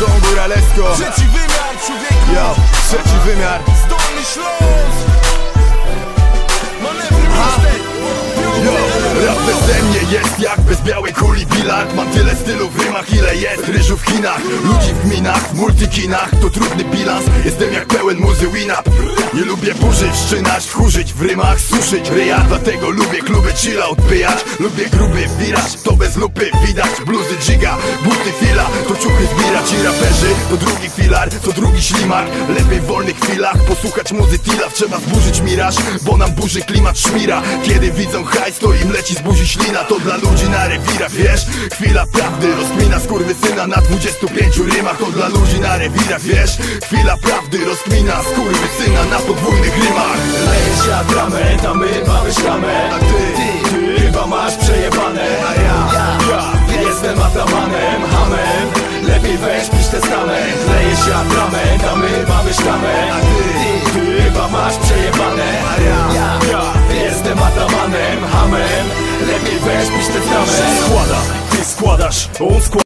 Don Góralesko. Trzeci wymiar człowieku. Yo, trzeci wymiar. Zdolny Śląsk. Manewry mistake Yo, rap beze mnie jest jak bez białej kuli bilard. Mam tyle stylu w rymach ile jest ryżu w Chinach. Ludzi w gminach, w multikinach. To trudny bilans, jestem jak pełen muzy win-up Nie lubię burzy wszczynać, wchórzyć w rymach Suszyć. Ryja, dlatego lubię kluby chill out Pyjać, lubię gruby wiraż To bez lupy widać, bluzy giga Buty fila, to ciuchy zbierać I raperzy, to drugi filar, to drugi ślimak. Lepiej w wolnych chwilach posłuchać muzy tila Trzeba zburzyć miraż, bo nam burzy klimat szmira. Kiedy widzą hajs, to im leci z buzi ślina. To dla ludzi na rewirach, wiesz? Chwila prawdy, rozkmina skurwysyna na 25 rymach. To dla ludzi na rewirach, wiesz? Chwila prawdy, rozkmina skurwysyna na podwójnych rymach. Lejesz się atrament, a my mamy sztamę Lepiej weź pisz testament Lejesz się atrament, a my mamy sztamę a ty, Ty chyba masz przejebane. A ja, ja jestem atamanem, hamem. Lepiej weź pisz testament Składam, ty składasz, on składa